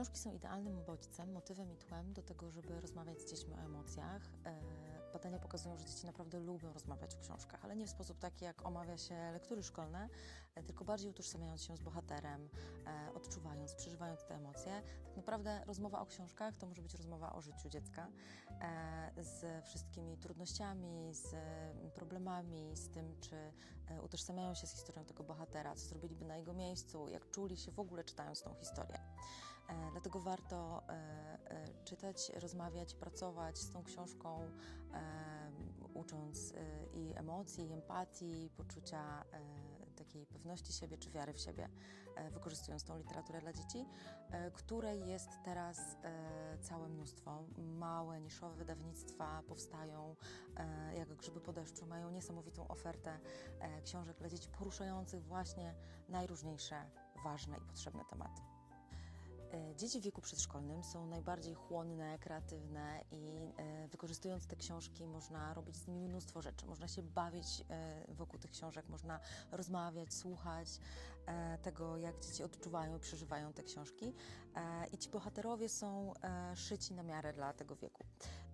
Książki są idealnym bodźcem, motywem i tłem do tego, żeby rozmawiać z dziećmi o emocjach. E, Badania pokazują, że dzieci naprawdę lubią rozmawiać o książkach, ale nie w sposób taki, jak omawia się lektury szkolne, e, tylko bardziej utożsamiając się z bohaterem, e, odczuwając, przeżywając te emocje. Tak naprawdę rozmowa o książkach to może być rozmowa o życiu dziecka z wszystkimi trudnościami, z problemami, z tym, czy utożsamiają się z historią tego bohatera, co zrobiliby na jego miejscu, jak czuli się w ogóle czytając tą historię. E, Dlatego warto e, e, czytać, rozmawiać, pracować z tą książką, ucząc i emocji, i empatii, i poczucia takiej pewności siebie czy wiary w siebie, wykorzystując tą literaturę dla dzieci, której jest teraz całe mnóstwo. Małe, niszowe wydawnictwa powstają jak grzyby po deszczu, mają niesamowitą ofertę książek dla dzieci poruszających właśnie najróżniejsze, ważne i potrzebne tematy. E, Dzieci w wieku przedszkolnym są najbardziej chłonne, kreatywne i e, wykorzystując te książki można robić z nimi mnóstwo rzeczy. Można się bawić e, wokół tych książek, można rozmawiać, słuchać tego, jak dzieci odczuwają i przeżywają te książki. E, I ci bohaterowie są e, szyci na miarę dla tego wieku.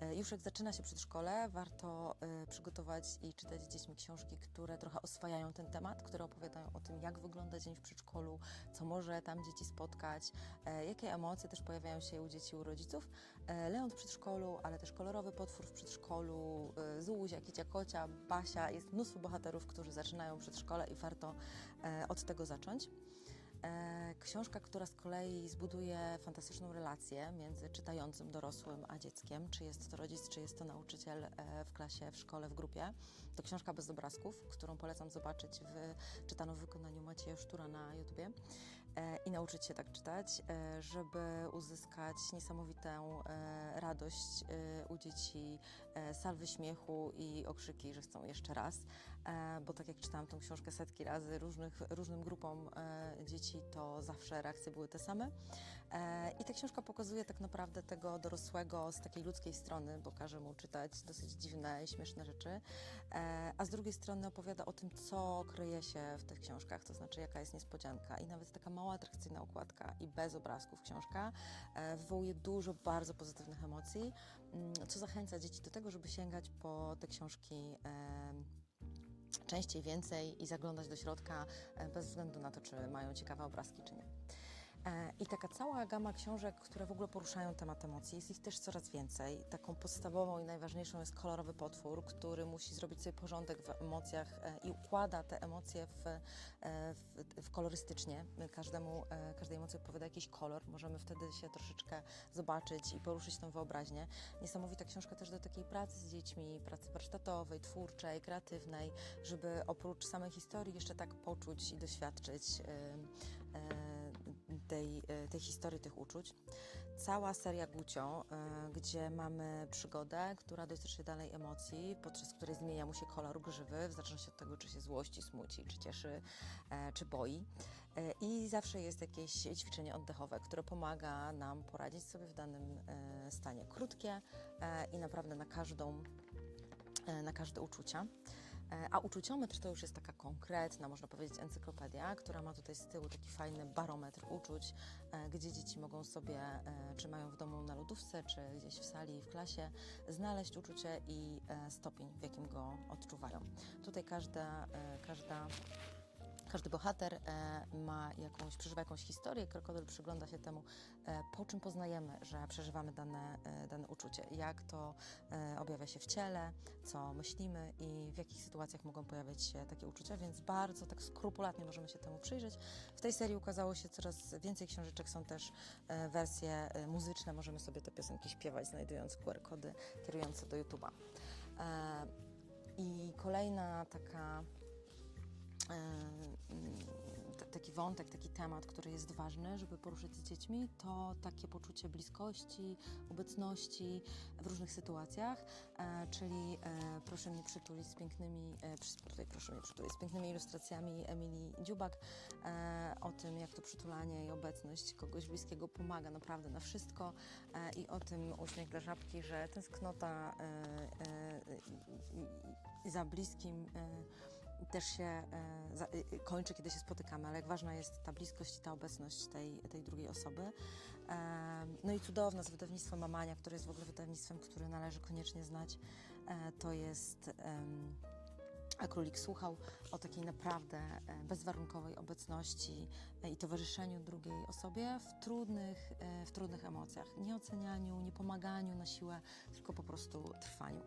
E, Już jak zaczyna się przedszkole, warto przygotować i czytać z dziećmi książki, które trochę oswajają ten temat, które opowiadają o tym, jak wygląda dzień w przedszkolu, co może tam dzieci spotkać, jakie emocje też pojawiają się u dzieci, u rodziców. Leon w przedszkolu, ale też kolorowy potwór w przedszkolu, Zuzia, Kicia Kocia, Basia. Jest mnóstwo bohaterów, którzy zaczynają przedszkole i warto od tego zacząć. E, Książka, która z kolei zbuduje fantastyczną relację między czytającym dorosłym a dzieckiem, czy jest to rodzic, czy jest to nauczyciel e, w klasie, w szkole, w grupie. To książka bez obrazków, którą polecam zobaczyć w czytano w wykonaniu Macieja Sztura na YouTubie i nauczyć się tak czytać, e, żeby uzyskać niesamowitą e, radość e, u dzieci, e, salwy śmiechu i okrzyki, że chcą jeszcze raz, e, bo tak jak czytałam tą książkę setki razy różnych, różnym grupom e, dzieci, to zawsze reakcje były te same. E, I ta książka pokazuje tak naprawdę tego dorosłego z takiej ludzkiej strony, bo każe mu czytać dosyć dziwne i śmieszne rzeczy, e, a z drugiej strony opowiada o tym, co kryje się w tych książkach, to znaczy jaka jest niespodzianka. I nawet taka mała, atrakcyjna okładka i bez obrazków książka e, wywołuje dużo bardzo pozytywnych emocji, mm, co zachęca dzieci do tego, żeby sięgać po te książki. em, częściej, więcej i zaglądać do środka e, bez względu na to, czy mają ciekawe obrazki, czy nie. E, I taka cała gama książek, które w ogóle poruszają temat emocji, jest ich też coraz więcej. Taką podstawową i najważniejszą jest kolorowy potwór, który musi zrobić sobie porządek w emocjach e, i układa te emocje w, e, w, w kolorystycznie. Każdemu, każdej emocji odpowiada jakiś kolor. Możemy wtedy się troszeczkę zobaczyć i poruszyć tą wyobraźnię. Niesamowita książka też do takiej pracy z dziećmi, pracy warsztatowej, twórczej, kreatywnej, żeby oprócz samej historii jeszcze tak poczuć i doświadczyć tej, e, tej historii, tych uczuć. Cała seria Gucio, e, gdzie mamy przygodę, która dotyczy dalej emocji, podczas której zmienia mu się kolor grzywy, w zależności od tego, czy się złości, smuci, czy cieszy, e, czy boi. I zawsze jest jakieś ćwiczenie oddechowe, które pomaga nam poradzić sobie w danym stanie. Krótkie i naprawdę na każdą na każde uczucia. E, A uczuciometr to już jest taka konkretna, można powiedzieć, encyklopedia, która ma tutaj z tyłu taki fajny barometr uczuć, e, gdzie dzieci mogą sobie, e, czy mają w domu na lodówce, czy gdzieś w sali, w klasie, znaleźć uczucie i stopień, w jakim go odczuwają. Tutaj każda, każda każdy bohater e, ma jakąś, przeżywa jakąś historię, krokodyl przygląda się temu, e, po czym poznajemy, że przeżywamy dane, e, dane uczucie, jak to objawia się w ciele, co myślimy i w jakich sytuacjach mogą pojawiać się takie uczucia, więc bardzo tak skrupulatnie możemy się temu przyjrzeć. W tej serii ukazało się coraz więcej książeczek, są też wersje muzyczne, możemy sobie te piosenki śpiewać, znajdując QR-kody kierujące do YouTube'a. I kolejna taka taki wątek, taki temat, który jest ważny, żeby poruszyć z dziećmi, to takie poczucie bliskości, obecności w różnych sytuacjach, e, czyli e, proszę mnie przytulić z pięknymi, e, tutaj proszę mnie przytulić z pięknymi ilustracjami Emilii Dziubak o tym, jak to przytulanie i obecność kogoś bliskiego pomaga naprawdę na wszystko i o tym uśmiech dla żabki, że tęsknota za bliskim też się e, y, y, kończy, kiedy się spotykamy, ale jak ważna jest ta bliskość i ta obecność tej, tej drugiej osoby. E, no i cudowne z wydawnictwa Mamania, które jest w ogóle wydawnictwem, które należy koniecznie znać, e, to jest... a królik słuchał o takiej naprawdę e, bezwarunkowej obecności e, i towarzyszeniu drugiej osobie w trudnych, e, w trudnych emocjach. Nie ocenianiu, nie pomaganiu na siłę, tylko po prostu trwaniu.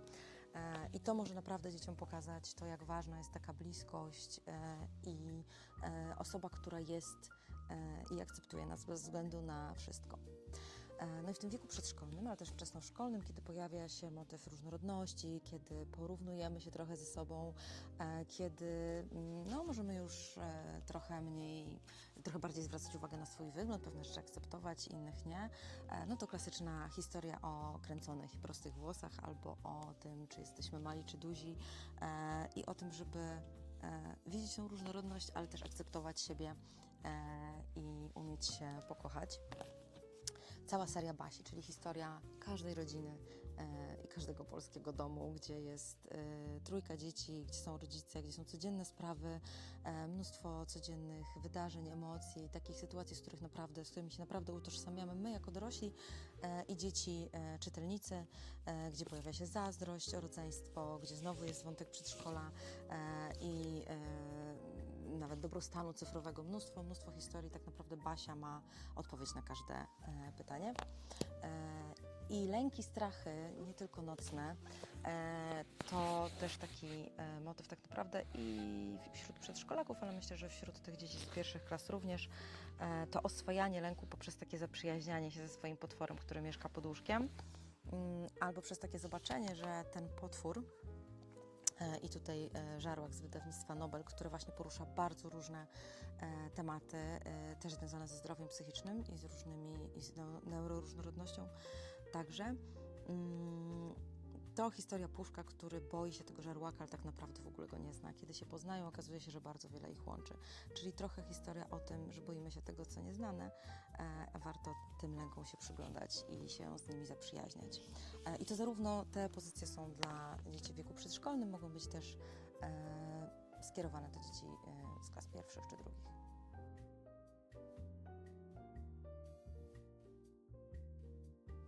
E, I to może naprawdę dzieciom pokazać to, jak ważna jest taka bliskość e, i e, osoba, która jest i akceptuje nas bez względu na wszystko. E, No i w tym wieku przedszkolnym, ale też wczesnoszkolnym, kiedy pojawia się motyw różnorodności, kiedy porównujemy się trochę ze sobą, e, kiedy mm, no, możemy już e, trochę mniej, trochę bardziej zwracać uwagę na swój wygląd, pewne rzeczy akceptować, innych nie, no to klasyczna historia o kręconych i prostych włosach albo o tym, czy jesteśmy mali, czy duzi i o tym, żeby widzieć tą różnorodność, ale też akceptować siebie i umieć się pokochać cała seria Basi, czyli historia każdej rodziny e, i każdego polskiego domu, gdzie jest e, trójka dzieci, gdzie są rodzice, gdzie są codzienne sprawy, e, mnóstwo codziennych wydarzeń, emocji, takich sytuacji, z których naprawdę, z którymi się naprawdę utożsamiamy my jako dorośli i dzieci czytelnicy, gdzie pojawia się zazdrość rodzeństwo, gdzie znowu jest wątek przedszkola i nawet dobrostanu cyfrowego, mnóstwo, mnóstwo historii. Tak naprawdę Basia ma odpowiedź na każde e, pytanie. E, I lęki, strachy, nie tylko nocne, e, to też taki e, motyw tak naprawdę i wśród przedszkolaków, ale myślę, że wśród tych dzieci z pierwszych klas również, e, to oswajanie lęku poprzez takie zaprzyjaźnianie się ze swoim potworem, który mieszka pod łóżkiem, mm, albo przez takie zobaczenie, że ten potwór I tutaj e, Żarłak z wydawnictwa Nobel, które właśnie porusza bardzo różne e, tematy, e, też związane ze zdrowiem psychicznym i z różnymi, i z neu- neuroróżnorodnością także. To historia Puszka, który boi się tego żarłaka, ale tak naprawdę w ogóle go nie zna. Kiedy się poznają, okazuje się, że bardzo wiele ich łączy. Czyli trochę historia o tym, że boimy się tego, co nieznane. E, warto tym lękom się przyglądać i się z nimi zaprzyjaźniać. E, I to zarówno te pozycje są dla dzieci w wieku przedszkolnym, mogą być też e, skierowane do dzieci e, z klas pierwszych czy drugich.